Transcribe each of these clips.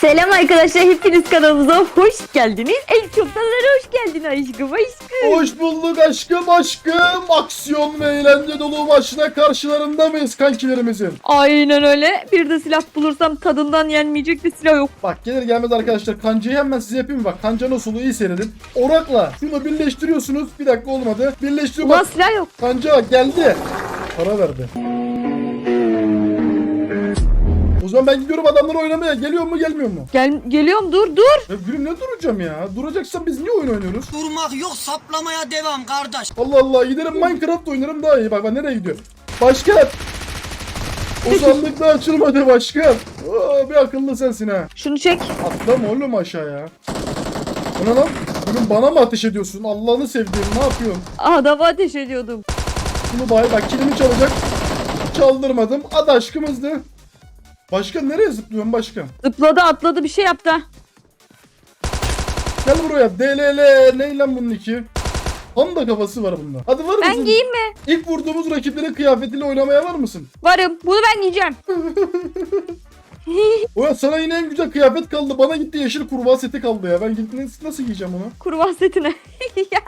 Selam arkadaşlar hepiniz kanalımıza hoş geldiniz. En çok hoş geldin aşkım aşkım. Hoş bulduk aşkım aşkım. Aksiyon ve eğlence dolu maçla karşılarında mıyız kankilerimizin? Aynen öyle. Bir de silah bulursam tadından yenmeyecek bir silah yok. Bak gelir gelmez arkadaşlar kancayı hemen size yapayım bak. Kanca nasıl iyi seyredin. Orakla şunu birleştiriyorsunuz. Bir dakika olmadı. Birleştiriyor Ulan bak. silah yok. Kanca geldi. Para verdi. O zaman ben gidiyorum adamları oynamaya. Geliyor mu gelmiyor mu? Gel geliyorum dur dur. Ya gülüm ne duracağım ya? Duracaksan biz niye oyun oynuyoruz? Durmak yok saplamaya devam kardeş. Allah Allah giderim Minecraft oynarım daha iyi. Bak bak nereye gidiyor? Başkan. O sandık da açılmadı başkan. Aa, bir akıllı sensin ha. Şunu çek. Atlama oğlum aşağıya. O ne lan? Bugün bana mı ateş ediyorsun? Allah'ını sevdiğim ne yapıyorsun? Adamı ateş ediyordum. Bunu bay bak kilimi çalacak. Çaldırmadım. Adı aşkımızdı. Başkan nereye zıplıyorsun başkan? Zıpladı atladı bir şey yaptı. Gel buraya. DLL ne lan bunun iki? Panda kafası var bunda. Hadi var mısın? Ben giyeyim mi? İlk vurduğumuz rakiplerin kıyafetiyle oynamaya var mısın? Varım. Bunu ben giyeceğim. Ulan sana yine en güzel kıyafet kaldı. Bana gitti yeşil kurbağa seti kaldı ya. Ben gidip nasıl, giyeceğim onu? Kurbağa setine. Ya.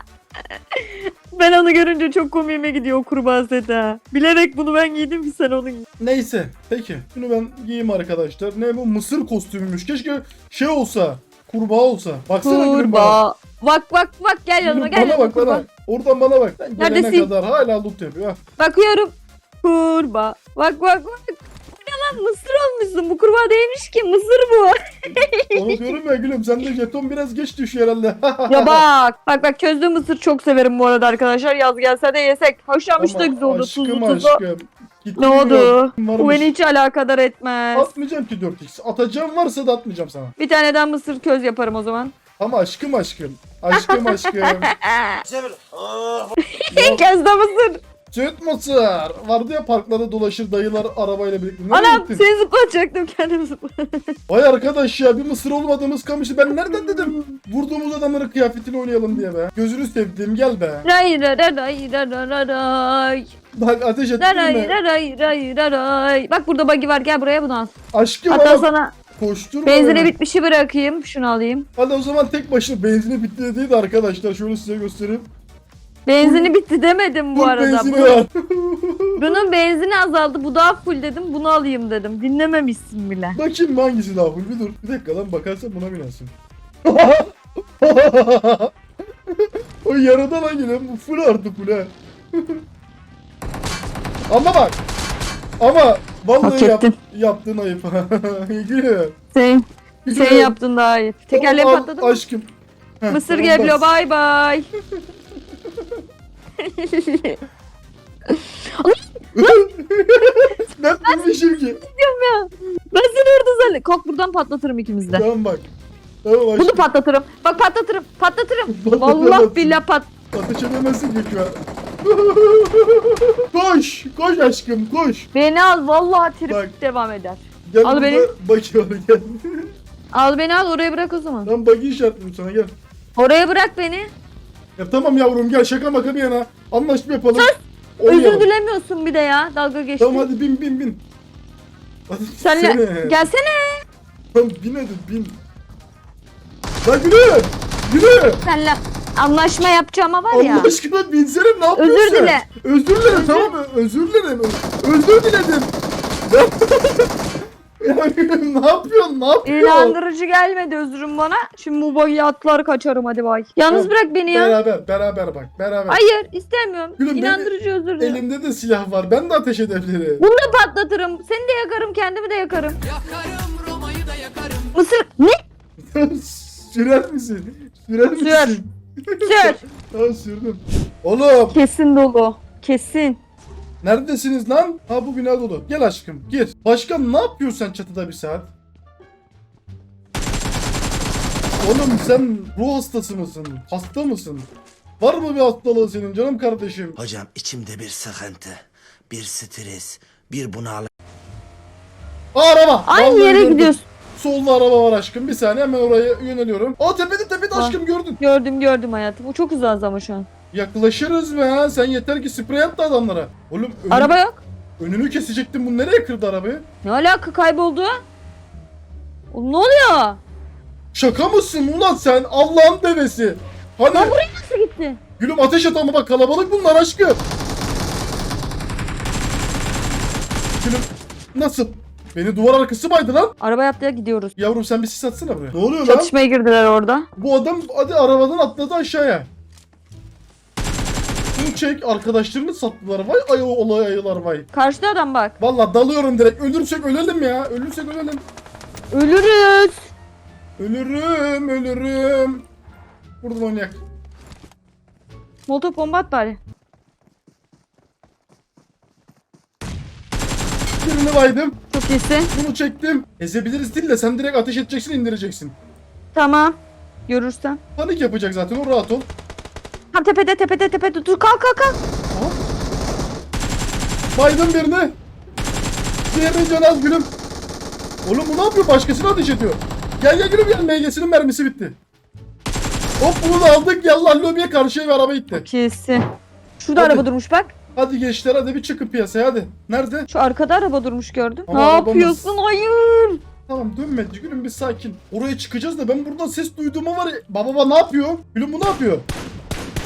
Ben onu görünce çok komiğime gidiyor o kurbağa seti ha. Bilerek bunu ben giydim ki sen onu giy. Neyse. Peki. Şunu ben giyeyim arkadaşlar. Ne bu? Mısır kostümüymüş. Keşke şey olsa. Kurbağa olsa. Baksana bana. Kurbağa. Bak bak bak gel yanıma gel bana yanıma bak kurbağa. bana. Oradan bana bak. Ben gelene Neredesin? kadar hala loot yapıyor. Ha. Bakıyorum. Kurbağa. Bak bak bak. Lan mısır olmuşsun. Bu kurbağa değilmiş ki. Mısır bu. Onu diyorum ya gülüm. Sende jeton biraz geç düşüyor herhalde. ya bak. Bak bak közlü mısır çok severim bu arada arkadaşlar. Yaz gelse de yesek. Haşlanmış da güzel olur. Aşkım Tuzlu tuzlu. aşkım. Gitti Ne oldu? Bu Varmış. beni hiç alakadar etmez. Atmayacağım ki 4x. Atacağım varsa da atmayacağım sana. Bir taneden mısır köz yaparım o zaman. Ama aşkım aşkım. Aşkım aşkım. Ya, Közde mısır. Süt mısır. Vardı ya parklarda dolaşır dayılar arabayla birlikte. Nereye Anam gittin? seni zıplatacaktım kendim zıplatacaktım. Vay arkadaş ya bir mısır olmadığımız kamışı. Ben nereden dedim vurduğumuz adamların kıyafetini oynayalım diye be. Gözünü sevdiğim gel be. Ray ray ray ray ray ray ray. Bak ateş ettin Ray ray mi? ray ray ray. Bak burada buggy var gel buraya bunu al. Aşkım Hatta ama sana koşturma benzine beni. bitmişi bırakayım. Şunu alayım. Hadi o zaman tek başına benzini bitti dediydi arkadaşlar. Şöyle size göstereyim. Benzini bitti demedim bu Dur arada. benzini Bu- var. bunun benzini azaldı. Bu daha full dedim. Bunu alayım dedim. Dinlememişsin bile. Bakayım hangisi daha full bir dur. Bir dakika lan bakarsan buna binersin. o yarıda lan yine bu full artı full ha. Ama bak. Ama vallahi yap, ettin. yaptığın ayıp. Gülüyor. Sen, sen yaptın daha iyi. Tekerleği Al, patladı mı? Aşkım. Heh, Mısır geliyor bas. bay bay. Ben bilmişim ki. Ben seni orada zannet. Kalk buradan patlatırım ikimiz de. Tamam bak. Tamam Bunu aşkım. patlatırım. Bak patlatırım. Patlatırım. Patlatamazsın. Vallahi billah pat. Ateş edemezsin ki şu an. koş. Koş aşkım koş. Beni al. Vallahi trip Bak. devam eder. Gel Al beni. Baki var gel. Al beni al oraya bırak o zaman. Ben bagi işaretledim sana gel. Oraya bırak beni. Ya tamam yavrum gel şaka maka bir yana. Anlaşma yapalım. Özür Oynayalım. dilemiyorsun bir de ya. Dalga geçtin. Tamam hadi bin bin bin. Hadi Senle sene. gelsene. Tamam bin hadi bin. Lan yürü. Yürü. Senle anlaşma yapacağıma var ya. Allah aşkına binsene ne yapıyorsun Özür dile. Özür dilerim tamam mı? Özür dilerim. Özür diledim. Ne yapıyorsun? Ne yapıyorsun? İnandırıcı gelmedi özrüm bana. Şimdi boyu atlar kaçarım hadi bay. Yalnız Tamam, bırak beni ya. Beraber, beraber bak, beraber. Hayır istemiyorum. Gülüm, İnandırıcı özür dilerim. Elimde de silah var. Ben de ateş hedefleri. Bunu da patlatırım. Seni de yakarım kendimi de yakarım. Mısır ne? Sürer misin? Sürer misin? Sür. Sür. Tamam sürdüm. Oğlum Kesin dolu. Kesin. Neredesiniz lan? Ha bu bina dolu. Gel aşkım gir. Başkan ne yapıyorsun sen çatıda bir saat? Oğlum sen ruh hastası mısın? Hasta mısın? Var mı bir hastalığı senin canım kardeşim? Hocam içimde bir sıkıntı, bir stres, bir bunalım. Aa, araba. Aynı Vallahi yere gördüm. gidiyorsun. Solda araba var aşkım. Bir saniye hemen oraya yöneliyorum. Aa tepede tepede Ha. aşkım gördün. Gördüm gördüm hayatım. Bu çok uzağız ama şu an. Yaklaşırız be ha. Sen yeter ki sprey at da adamlara. Oğlum önünü, Araba yok. önünü kesecektim. Bu nereye kırdı arabayı? Ne alaka kayboldu? Oğlum ne oluyor? Şaka mısın ulan sen? Allah'ın devesi. Hani Lan buraya nasıl gitti? gülüm ateş et ama bak kalabalık bunlar aşkım. Gülüm nasıl? Beni duvar arkası baydı lan. Araba yaptıya gidiyoruz. Yavrum sen bir sis atsana buraya. Ne oluyor lan? Çatışmaya girdiler orada. Bu adam hadi arabadan atladı aşağıya. Çek arkadaşlarını sattılar. Vay ayı olay ayılar vay. Karşıda adam bak. Vallahi dalıyorum direkt. Ölürsek ölelim ya. Ölürsek ölelim. Ölürüz. Ölürüm ölürüm. Buradan oynayak. Molotov bomba at bari. Birini baydım. Çok iyisin. Bunu çektim. Ezebiliriz değil de sen direkt ateş edeceksin indireceksin. Tamam. Görürsem. Panik yapacak zaten o rahat ol. Tam tepede tepede tepede. Dur kalk kalk kalk. Baydım birini. Diğerini can az gülüm. Oğlum bu ne yapıyor? Başkasına ateş ediyor. Gel gel gülüm gel. MG'sinin mermisi bitti. Hop bunu da aldık. Yallah lobiye karşıya bir araba gitti. İyisin. Şurada Hadi. araba durmuş bak. Hadi gençler hadi bir çıkın piyasaya hadi. Nerede? Şu arkada araba durmuş gördüm. Ama ne arabamız- yapıyorsun? Hayır. Tamam dönmedi gülüm bir sakin. Oraya çıkacağız da ben buradan ses duyduğuma var ya. Baba baba ne yapıyor? Gülüm bu ne yapıyor?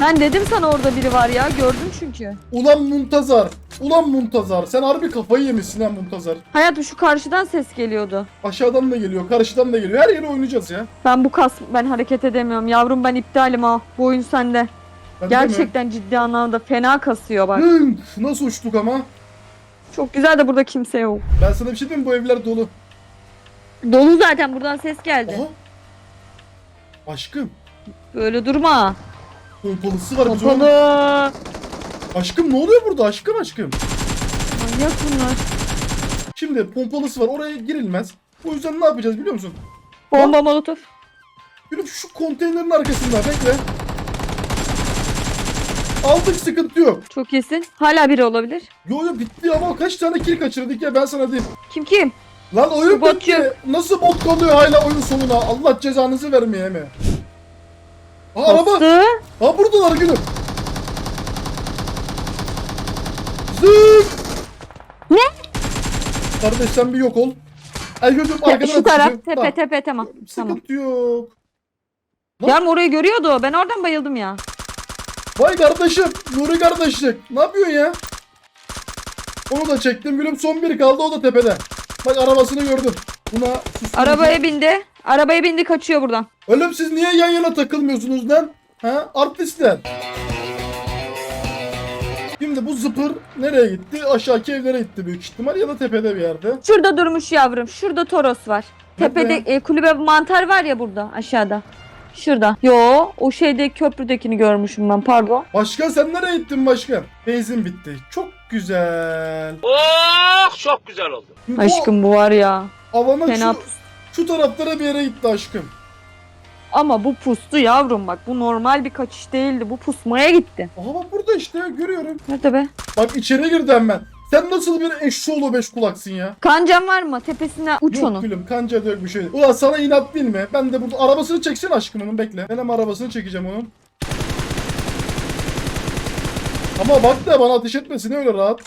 Ben dedim sana orada biri var ya. Gördüm çünkü. Ulan Muntazar. Ulan Muntazar. Sen harbi kafayı yemişsin ha Muntazar. Hayatım şu karşıdan ses geliyordu. Aşağıdan da geliyor, karşıdan da geliyor. Her yere oynayacağız ya. Ben bu kas ben hareket edemiyorum. Yavrum ben iptalim ha. Bu oyun sende. Ben? Gerçekten ciddi anlamda fena kasıyor bak. Hımm, nasıl uçtuk ama? Çok güzel de burada kimse yok. Ben sana bir şey diyeyim mi? Bu evler dolu. Dolu zaten buradan ses geldi. Aha. Aşkım. Böyle durma. Pompalısı var. Biz onu... Kapalı. Aşkım ne oluyor burada? Aşkım aşkım. Manyak bunlar. Şimdi pompalısı var. Oraya girilmez. O yüzden ne yapacağız biliyor musun? Bomba molotof. Gülüm şu konteynerin arkasında bekle. Aldık sıkıntı yok. Çok iyisin. Hala biri olabilir. Yo yo bitti ama kaç tane kill kaçırdık ya ben sana diyeyim. Kim kim? Lan oyun Bot bitti. yok. Nasıl bot kalıyor hala oyun sonuna? Allah cezanızı vermeye mi? Aa, araba. Bastı. Ha buradalar gülüm. Zık. Ne? Kardeş sen bir yok ol. Ay gözüm arkadan Şu taraf atışıyor. tepe Tamam, tepe tamam. Tamam. Sıkıntı yok. Lan. Yarım orayı görüyordu. Ben oradan bayıldım ya. Vay kardeşim. Nuri kardeşlik. Ne yapıyorsun ya? Onu da çektim gülüm. Son biri kaldı o da tepede. Bak arabasını gördüm. Buna susturucu- Arabaya bindi. Arabaya bindi kaçıyor buradan. Oğlum siz niye yan yana takılmıyorsunuz lan? Ha? Artistler. Şimdi bu zıpır nereye gitti? Aşağıki evlere gitti büyük ihtimal ya da tepede bir yerde. Şurada durmuş yavrum. Şurada Toros var. Nerede? Tepede e, kulübe mantar var ya burada aşağıda. Şurada. Yo o şeyde köprüdekini görmüşüm ben pardon. Başkan sen nereye gittin başkan? Benzin bitti. Çok güzel. Oh çok güzel oldu. Aşkım bu var ya. O Avana Fena şu, şu taraflara bir yere gitti aşkım. Ama bu pustu yavrum bak. Bu normal bir kaçış değildi. Bu pusmaya gitti. Aha bak burada işte görüyorum. Nerede be? Bak içeri girdi hemen. Sen nasıl bir eşşoğlu beş kulaksın ya? Kancan var mı? Tepesine uç yok onu. gülüm kanca yok bir şey. Ulan sana inat değil mi? Ben de burada arabasını çeksin aşkım onun bekle. Ben hemen arabasını çekeceğim onun. Ama bak da bana ateş etmesin öyle rahat.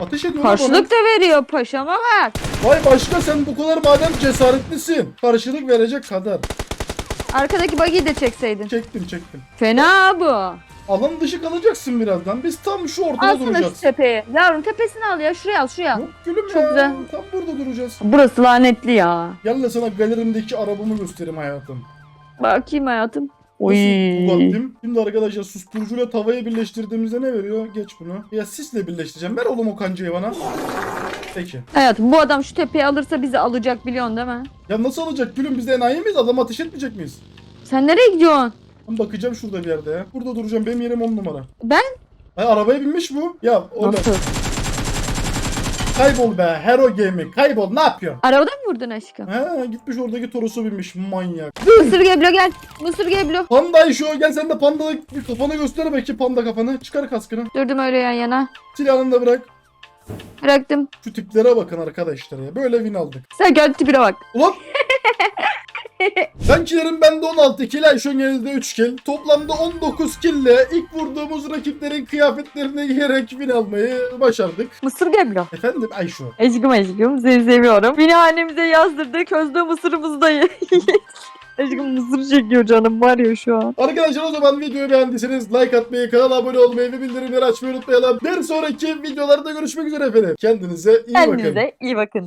Ateş ediyor Karşılık da veriyor paşama bak. Vay başka sen bu kadar madem cesaretlisin. Karşılık verecek kadar. Arkadaki buggy'i de çekseydin. Çektim çektim. Fena bu. Alan dışı kalacaksın birazdan. Biz tam şu ortada Alsana şu duracağız. tepeyi. Yavrum tepesini al ya. Şuraya al şuraya. al. Yok gülüm Çok ya. güzel. Tam burada duracağız. Burası lanetli ya. Gel de sana galerimdeki arabamı göstereyim hayatım. Bakayım hayatım. Oy. Bugatti'm? Şimdi arkadaşlar susturucuyla tavayı birleştirdiğimizde ne veriyor? Geç bunu. Ya sisle birleştireceğim. Ver oğlum o kancayı bana. Peki. Hayatım bu adam şu tepeyi alırsa bizi alacak biliyorsun değil mi? Ya nasıl alacak gülüm? Biz de enayi miyiz? Adam ateş etmeyecek miyiz? Sen nereye gidiyorsun? Ben bakacağım şurada bir yerde ya. Burada duracağım. Benim yerim on numara. Ben? Ay arabaya binmiş bu. Ya oğlum Nasıl? Kaybol be. Hero Gaming. Kaybol. Ne yapıyorsun? Arabada mı vurdun aşkım? He gitmiş oradaki Toros'a binmiş. Manyak. Mısır Geblo gel. Mısır Geblo. Panda şu gel sen de panda bir kafanı göster bakayım panda kafanı. Çıkar kaskını. Durdum öyle yan yana. Silahını da bırak. Bıraktım. Şu tiplere bakın arkadaşlar ya. Böyle win aldık. Sen gel tipine bak. Ulan Kankilerim bende 16 kill, Ayşöngeniz'de 3 kill. Toplamda 19 kill ile ilk vurduğumuz rakiplerin kıyafetlerini giyerek win almayı başardık. Mısır geliyor. Efendim Ayşo. Aşkım aşkım seni seviyorum. Beni hanemize yazdırdı. Közde mısırımızı da Aşkım mısır çekiyor canım var ya şu an. Arkadaşlar o zaman videoyu beğendiyseniz like atmayı, kanala abone olmayı ve bildirimleri açmayı unutmayalım. Bir sonraki videolarda görüşmek üzere efendim. Kendinize iyi bakın. Kendinize iyi bakın.